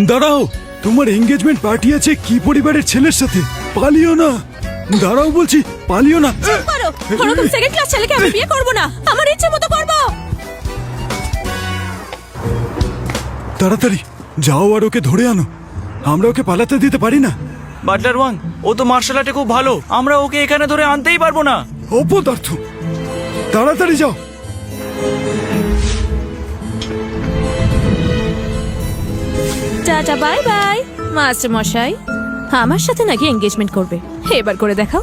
দাঁড়াও তোমার engagement party আছে কি পরিবারের ছেলের সাথে? পালিও না। দাঁড়াও বলছি পালিও না। করো ওরকম সেকেন্ড ক্লাস ছেলেকে আমি বিয়ে করব না। আমার ইচ্ছে মতো করব। তাড়াতাড়ি যাও আর ওকে ধরে আনো। আমরা ওকে পালাতে দিতে পারি না। বাটলার ওয়াং ও তো মার্শাল আর্টে খুব ভালো। আমরা ওকে এখানে ধরে আনতেই পারব না। অপদার্থ তাড়াতাড়ি যাও। Tata bye bye. মাস্টার মশাই আমার সাথে নাকি এঙ্গেজমেন্ট করবে। এবার করে দেখাও।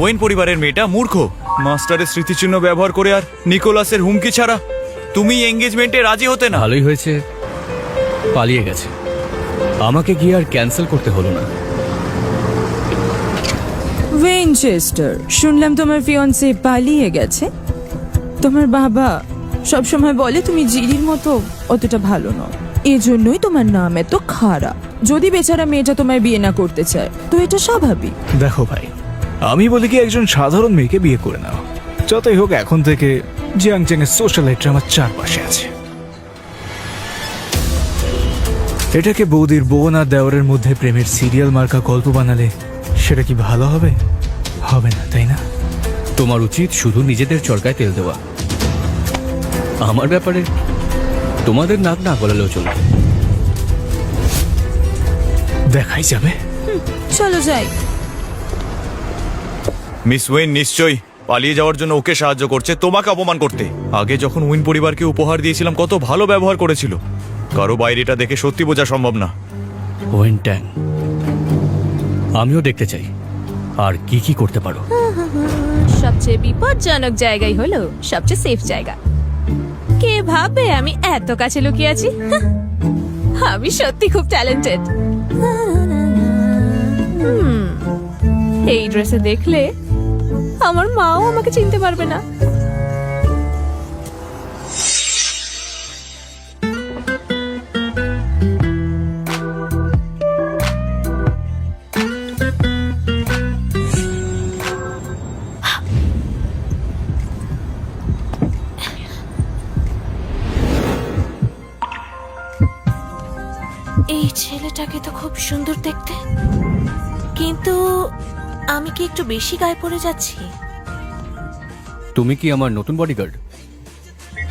ওয়েন পরিবারের মেয়েটা মূর্খ। মাস্টারের স্মৃতিচিহ্ন ব্যবহার করে আর নিকোলাসের হুমকি ছাড়া তুমি এঙ্গেজমেন্টে রাজি হতে না। ভালোই হয়েছে পালিয়ে গেছে। আমাকে গিয়ে আর ক্যান্সেল করতে হলো না। উইনচেস্টার শুনলাম তোমার ফিয়ন্সে পালিয়ে গেছে। তোমার বাবা সবসময় বলে তুমি জিরির মতো অতটা ভালো নও। এজন্যই তোমার নাম এত খারাপ। যদি বেচারা মেয়েটা তোমায় বিয়ে না করতে চায় তো এটা স্বাভাবিক। দেখো ভাই আমি বলি কি একজন সাধারণ মেয়েকে বিয়ে করে নাও। যতই হোক এখন থেকে জিয়াং চ্যাং এর সোশ্যাল লাইটটা আমার চারপাশে আছে। এটাকে বৌদির বোন আর দেওরের মধ্যে প্রেমের সিরিয়াল মার্কা গল্প বানালে সেটা কি ভালো হবে? হবে না তাই না? তোমার উচিত শুধু নিজেদের চরকায় তেল দেওয়া। আমার ব্যাপারে তোমাদের নাক না গলালেও চলবে। দেখাই যাবে? চলো যাই। মিস ওয়েন নিশ্চয়ই। পালিয়ে যাওয়ার জন্য ওকে সাহায্য করছে তোমাকে অপমান করতে। আগে যখন উইন পরিবারকে উপহার দিয়েছিলাম কত ভালো ব্যবহার করেছিল। কারও বাইরেটা দেখে সত্যি বোঝা সম্ভব না। ওয়েন ট্যাং আমিও দেখতে চাই। আর কি কি করতে পারো? সবচেয়ে বিপজ্জনক জায়গাই হলো সবচেয়ে সেফ জায়গা। কে ভাবে আমি এত কাছে লুকিয়ে আছি? আমি সত্যি খুব ট্যালেন্টেড এই ড্রেসে দেখলে আমার মাও আমাকে চিনতে পারবে না। ছেলেটাকে তো খুব সুন্দর দেখতে। কিন্তু আমি কি একটু বেশি গায়ে পড়ে যাচ্ছি? তুমি কি আমার নতুন বডিগার্ড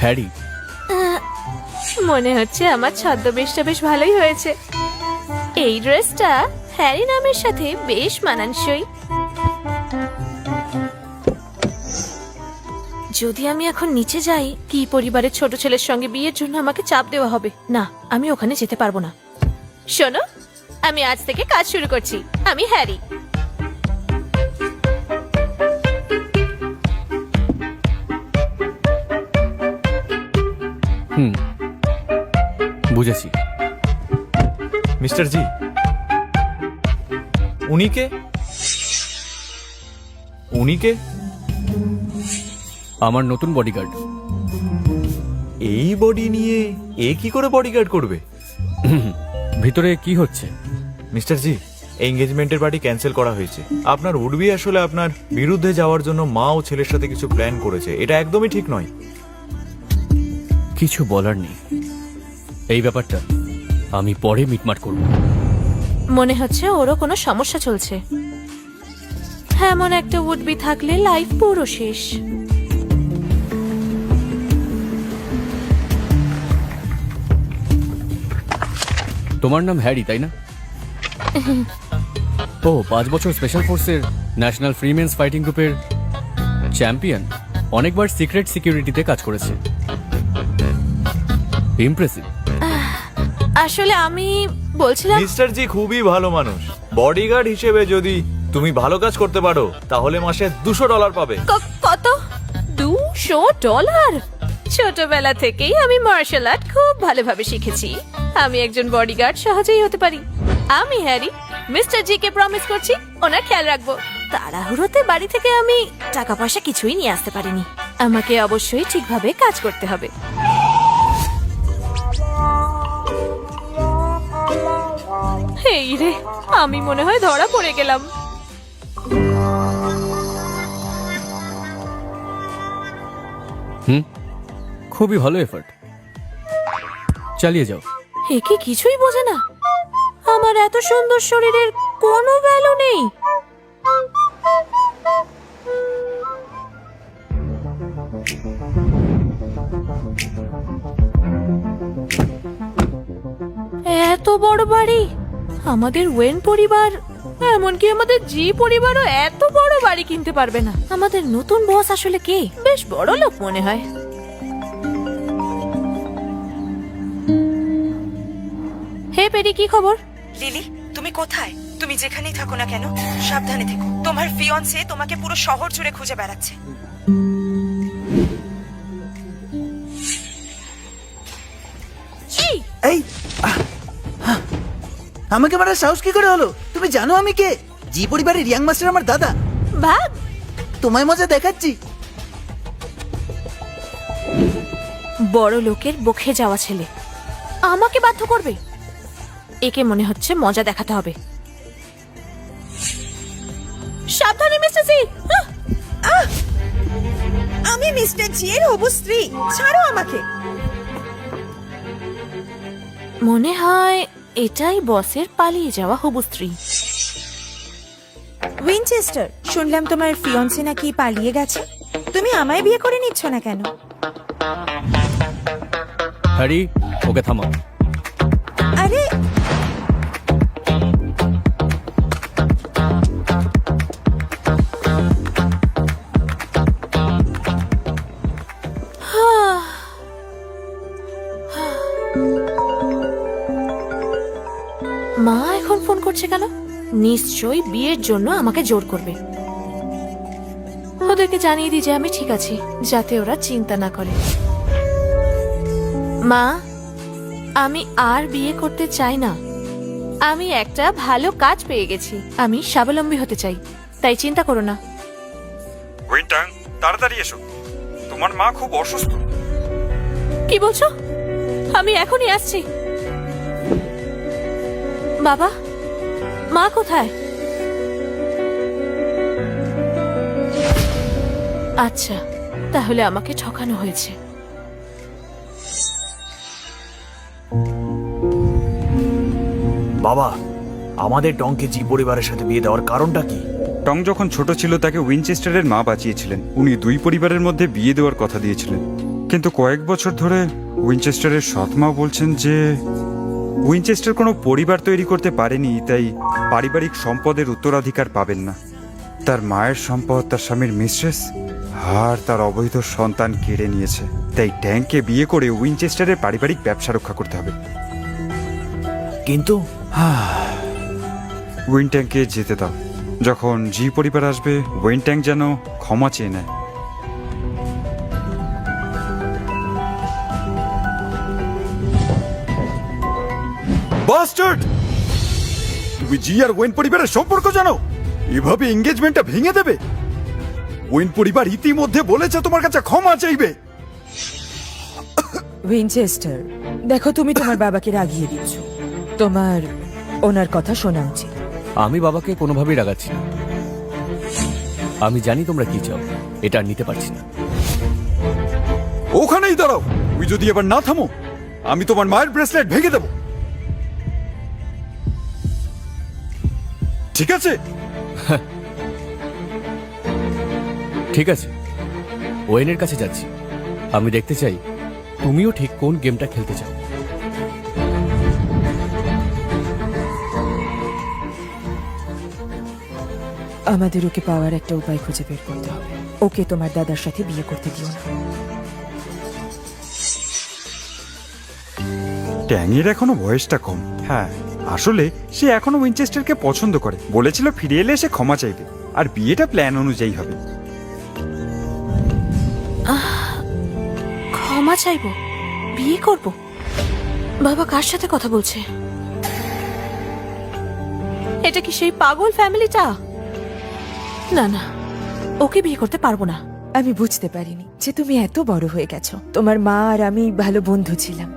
হ্যারি। মনে হচ্ছে আমার ছদ্মবেশটা বেশ ভালোই হয়েছে। এই ড্রেসটা হ্যারি নামের সাথে বেশ মানানসই। যদি আমি এখন নিচে যাই কি পরিবারের ছোট ছেলের সঙ্গে বিয়ের জন্য আমাকে চাপ দেওয়া হবে? না আমি ওখানে যেতে পারব না। শোনো আমি আজ থেকে কাজ শুরু করছি। আমি হ্যারি। হুম বুঝেছি। মিস্টার জি উনিকে উনিকে আমার নতুন বডিগার্ড এই বডি নিয়ে এ কি করে বডিগার্ড করবে? ভিতরে কি হচ্ছে? মিস্টার জি এঙ্গেজমেন্টের পার্টি ক্যান্সেল করা হয়েছে। আপনার উডবি আসলে আপনার বিরুদ্ধে যাওয়ার জন্য মা ও ছেলের সাথে কিছু প্ল্যান করেছে। এটা একদমই ঠিক নয়। কিছু বলার নেই। এই ব্যাপারটা আমি পরে মিটমাট করব। মনে হচ্ছে ওরও কোনো সমস্যা চলছে। এমন একটা উডবি থাকলে লাইফ পুরো শেষ। তোমার নাম হ্যারি তাই না? ও পাঁচ বছর স্পেশাল ফোর্সের ন্যাশনাল ফ্রিমেন্স ফাইটিং গ্রুপের চ্যাম্পিয়ন অনেকবার সিক্রেট সিকিউরিটিতে কাজ করেছে। ইমপ্রেসিভ আসলে আমি বলছিলাম মিস্টার জি খুবই ভালো মানুষ। বডিগার্ড হিসেবে যদি তুমি ভালো কাজ করতে পারো তাহলে মাসে দুশো ডলার পাবে। ক- কত? দুশো ডলার? ছোটবেলা থেকেই আমি মার্শাল আর্ট খুব ভালোভাবে শিখেছি। আমি একজন বডিগার্ড সহজেই হতে পারি। আমি Harry, mister G K promise করছি, ওনার খেয়াল রাখব। তাড়াহুড়োতে বাড়ি থেকে আমি টাকা পয়সা কিছুই নিয়ে আসতে পারিনি। আমাকে অবশ্যই ঠিকভাবে কাজ করতে হবে। এই রে, আমি মনে হয় ধরা পড়ে গেলাম। হুম? খুবই ভালো এফার্ট চালিয়ে যাও। একে কিছুই বোঝে না। আমার এত সুন্দর শরীরের কোনো ভ্যালু নেই। এত বড় বাড়ি? আমাদের ওয়েন পরিবার, এমনকি আমাদের জি পরিবারও এত বড় বাড়ি কিনতে পারবে না। আমাদের নতুন বস আসলে কে? বেশ বড় লোক মনে হয়। হে কি খবর? লিলি তুমি কোথায়? তুমি যেখানেই থাকো না কেন সাবধানে থেকো। তোমার ফিয়ন্সে তোমাকে পুরো শহর জুড়ে খুঁজে বেড়াচ্ছে। এই আহ, হ্যাঁ। আমাকে মারার সাহস কি করে হলো? তুমি জানো আমি কে? জি পরিবারের ইয়াং মাস্টার আমার দাদা। ভাগ তোমায় মজা দেখাচ্ছি। বড় লোকের বকে যাওয়া ছেলে। আমাকে বাধ্য করবে? একে মনে হচ্ছে মজা দেখাতে হবে। সাবধানে, মিস্টার জি! আমি মিস্টার জি এর হবু ছাড়ো আমাকে। মনে হয় এটাই বসের পালিয়ে যাওয়া হবু স্ত্রী। উইনচেস্টার, শুনলাম তোমার ফিয়ন্সে নাকি পালিয়ে গেছে। তুমি আমায় বিয়ে করে নিচ্ছ না কেন? হ্যারি, ওকে থামাও। নিশ্চয়ই বিয়ের জন্য আমাকে জোর করবে। ওদেরকে জানিয়ে দিই যে আমি ঠিক আছি যাতে ওরা চিন্তা না করে। মা আমি আর বিয়ে করতে চাই না। আমি একটা ভালো কাজ পেয়ে গেছি। আমি স্বাবলম্বী হতে চাই তাই চিন্তা করো না। তাড়াতাড়ি এসো। তোমার মা খুব অসুস্থ। কি বলছো? আমি এখনই আসছি। বাবা মা কোথায়? আচ্ছা তাহলে আমাকে ঠকানো হয়েছে। বাবা আমাদের টংকে জি পরিবারের সাথে বিয়ে দেওয়ার কারণটা কি? টং যখন ছোট ছিল তাকে উইনচেস্টারের মা বাঁচিয়েছিলেন। উনি দুই পরিবারের মধ্যে বিয়ে দেওয়ার কথা দিয়েছিলেন। কিন্তু কয়েক বছর ধরে উইনচেস্টারের সৎ মা বলছেন যে উইনচেস্টার কোনো পরিবার তৈরি করতে পারেনি তাই পারিবারিক সম্পদের উত্তরাধিকার পাবেন না। তার মায়ের সম্পদ তার স্বামীর মিস্ট্রেস আর তার অবৈধ সন্তান কেড়ে নিয়েছে। তাই ট্যাঙ্ককে বিয়ে করে উইনচেস্টারের পারিবারিক ব্যবসা রক্ষা করতে হবে। কিন্তু? উইন ট্যাঙ্কে যেতে দাও। যখন জি পরিবার আসবে উইন ট্যাঙ্ক যেন ক্ষমা চেয়ে নেয়। বাস্টার্ড তুমি জি আর ওয়েন পরিবারের সম্পর্ক জানো? এভাবে এঙ্গেজমেন্টটা ভেঙে দেবে। ওয়েন পরিবার ইতিমধ্যে বলেছে তোমার কাছে ক্ষমা চাইবে। উইনচেস্টার দেখো তুমি তোমার বাবাকে রাগিয়ে দিচ্ছ। তোমার ওনার কথা শোনা উচিত। আমি বাবাকে কোনোভাবেই রাগাচ্ছি না। আমি জানি তোমরা কি চাও এটা আর নিতে পারছি না। ওখানেই দাঁড়াও। তুমি যদি এবার না থামো আমি তোমার মায়ের ব্রেসলেট ভেঙে দেব। ঠিক আছে? ঠিক আছে। ওয়েনের কাছে যাচ্ছি। আমি দেখতে চাই তুমিও ঠিক কোন গেমটা খেলতে চাও। আমাদের ওকে পাওয়ার একটা উপায় খুঁজে বের করতে হবে। ওকে তোমার দাদার সাথে বিয়ে করতে দিও না। ট্যাংয়ের এখনও বয়সটা কম। হ্যাঁ। আসলে সে এখনও উইনচেস্টারকে পছন্দ করে। বলেছিল ফিরে এলে সে ক্ষমা চাইবে। আর বিয়েটা প্ল্যান অনুযায়ী হবে। ক্ষমা চাইব? বিয়ে করব? বাবা কার সাথে কথা বলছে? এটা কি সেই পাগল ফ্যামিলিটা? না না ওকে বিয়ে করতে পারব না। আমি বুঝতে পারিনি যে তুমি এত বড় হয়ে গেছো। তোমার মা আর আমি ভালো বন্ধু ছিলাম।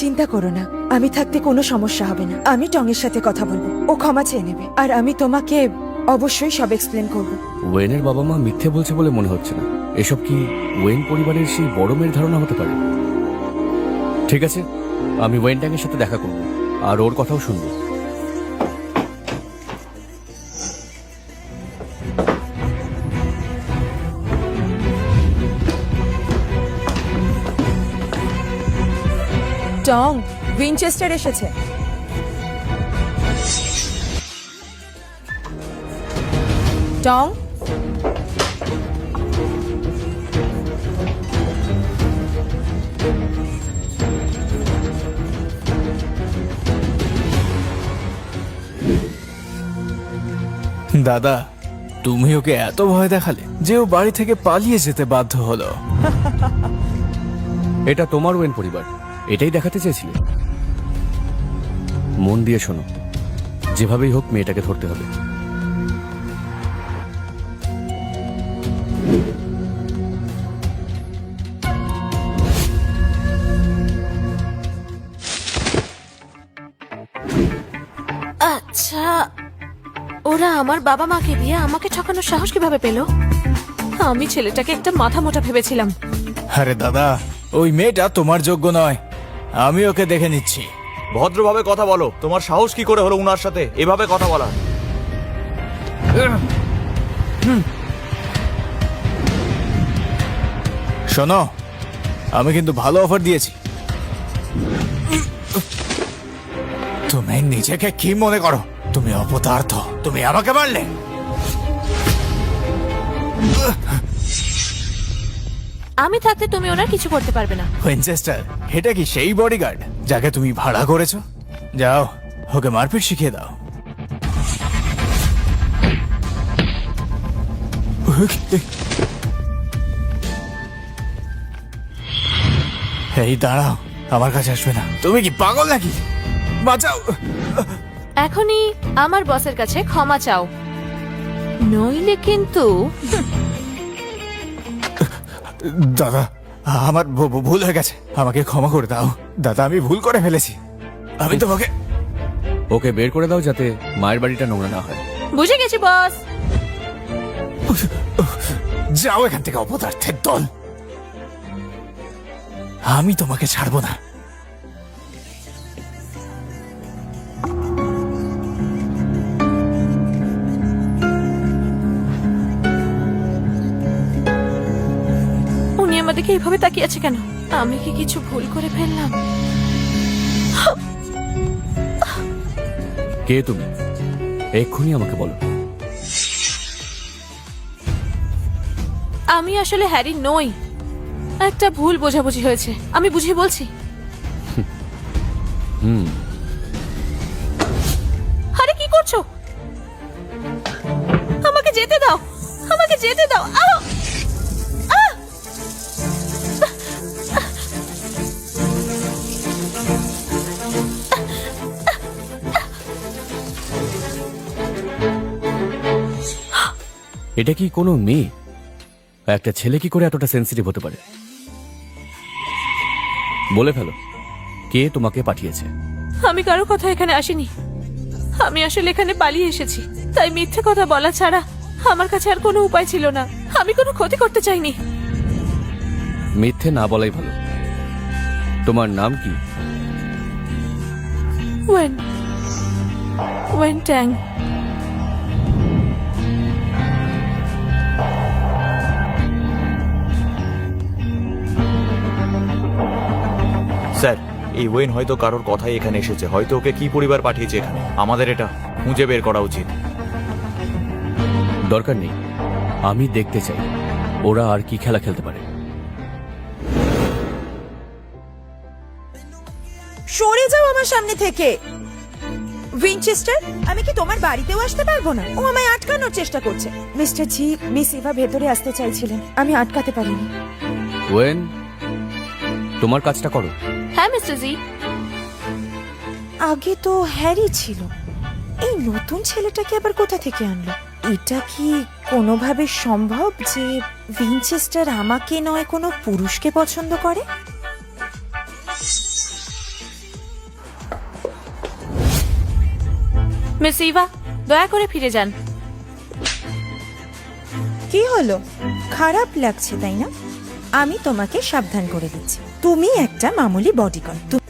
চিন্তা করো না, আমি থাকতে কোনো সমস্যা হবে না। আমি টংয়ের সাথে কথা বলব, ও ক্ষমা চেয়ে নেবে, আর আমি তোমাকে অবশ্যই সব এক্সপ্লেন করব। ওয়েনের বাবা মা মিথ্যে বলছে বলে মনে হচ্ছে না। এসব কি ওয়েন পরিবারের সেই বড় মেয়ের ধারণা হতে পারে? ঠিক আছে, আমি ওয়েন ট্যাংয়ের সাথে দেখা করব, আর ওর কথাও শুনব। টং উইনচেস্টার এসেছে। টং। দাদা তুমি ওকে এত ভয় দেখালে যে ও বাড়ি থেকে পালিয়ে যেতে বাধ্য হলো। এটা তোমার ওয়েন পরিবার। এটাই দেখাতে চেয়েছিলে? মন দিয়ে শোনো যেভাবেই হোক মেয়েটাকে ধরতে হবে। আচ্ছা ওরা আমার বাবা মাকে দিয়ে আমাকে ঠকানোর সাহস কীভাবে পেল? আমি ছেলেটাকে একটা মাথা মোটা ভেবেছিলাম। আরে দাদা ওই মেয়েটা তোমার যোগ্য নয়। আমি ওকে দেখে নিচ্ছি। ভদ্রভাবে কথা বলো। তোমার সাহস কি করে হলো উনার সাথে? এভাবে কথা বলা। শোনো আমি কিন্তু ভালো অফার দিয়েছি। তুমি নিজেকে কি মনে করো? তুমি অপদার্থ। তুমি আমাকে মারলে। আমি থাকতে তুমি ওনার কিছু করতে পারবে না। উইনচেস্টার এটা কি সেই বডিগার্ড যাকে তুমি ভাড়া করেছ? যাও ওকে মারপিট শিখিয়ে দাও। এই দাঁড়াও আমার কাছে আসবে না। তুমি কি পাগল নাকি? বাঁচাও। এখনই আমার বসের কাছে ক্ষমা চাও। নইলে কিন্তু দাদা আমার ভুল হয়ে গেছে। আমাকে ক্ষমা করে দাও। দাদা আমি ভুল করে ফেলেছি। আমি তোমাকে ওকে বের করে দাও যাতে মায়ের বাড়িটা নোংরা না হয়। বুঝে গেছি বস। যাও এখান থেকে অপদার্থের দল। আমি তোমাকে ছাড়বো না। উনি আমাদেরকে এইভাবে তাকিয়ে আছে কেন? আমি কি কিছু ভুল করে ফেললাম? কে তুমি? এক্ষুনি আমাকে বলো। আমি আসলে হ্যারি নই। একটা ভুল বোঝাবুঝি হয়েছে। আমি বুঝিয়ে বলছি। হুম। আরে কি করছ? আমাকে যেতে দাও। আমাকে যেতে দাও। আহ! এটা কি কোনো মেয়ে? একটা ছেলে কি করে এতটা সেন্সিটিভ হতে পারে? বলে ফেলো কে তোমাকে পাঠিয়েছে? আমি কারও কথা এখানে আসিনি। আমি আসলে এখানে পালিয়ে এসেছি। তাই মিথ্যে কথা বলা ছাড়া আমার কাছে আর কোনো উপায় ছিল না। আমি কোনো ক্ষতি করতে চাইনি। মিথ্যে না বলাই ভালো। তোমার নাম কি? ওয়েন ওয়েন ট্যাং এই ওয়েন হয়তো কারোর কথাই এখানে এসেছে। হয়তো ওকে কি পরিবার পাঠিয়েছে এখানে? আমাদের এটা খুঁজে বের করা উচিত। দরকার নেই। আমি দেখতে চাই ওরা আর কি খেলা খেলতে পারে। সরে যাও আমার সামনে থেকে। উইনচেস্টার আমি কি তোমার বাড়িতেও আসতে পারব না? ও আমায় আটকানোর চেষ্টা করছে। মিস্টার জি মিস ইভা ভেতরে আসতে চাইছিলেন। আমি আটকাতে পারিনি। ওয়েন তোমার কাজটা করো। হ্যাঁ মিস্টার জি। আগে তো হ্যারি ছিল। এই নতুন ছেলেটাকে আবার কোথা থেকে আনলো? এটা কি কোনোভাবে সম্ভব যে উইনচেস্টার আমাকে নয় কোনো পুরুষকে পছন্দ করে? মিস ইভা দয়া করে ফিরে যান। কি হলো? খারাপ লাগছে তাই না? আমি তোমাকে সাবধান করে দিচ্ছি। তুমি একটা মামুলি বডিগার্ড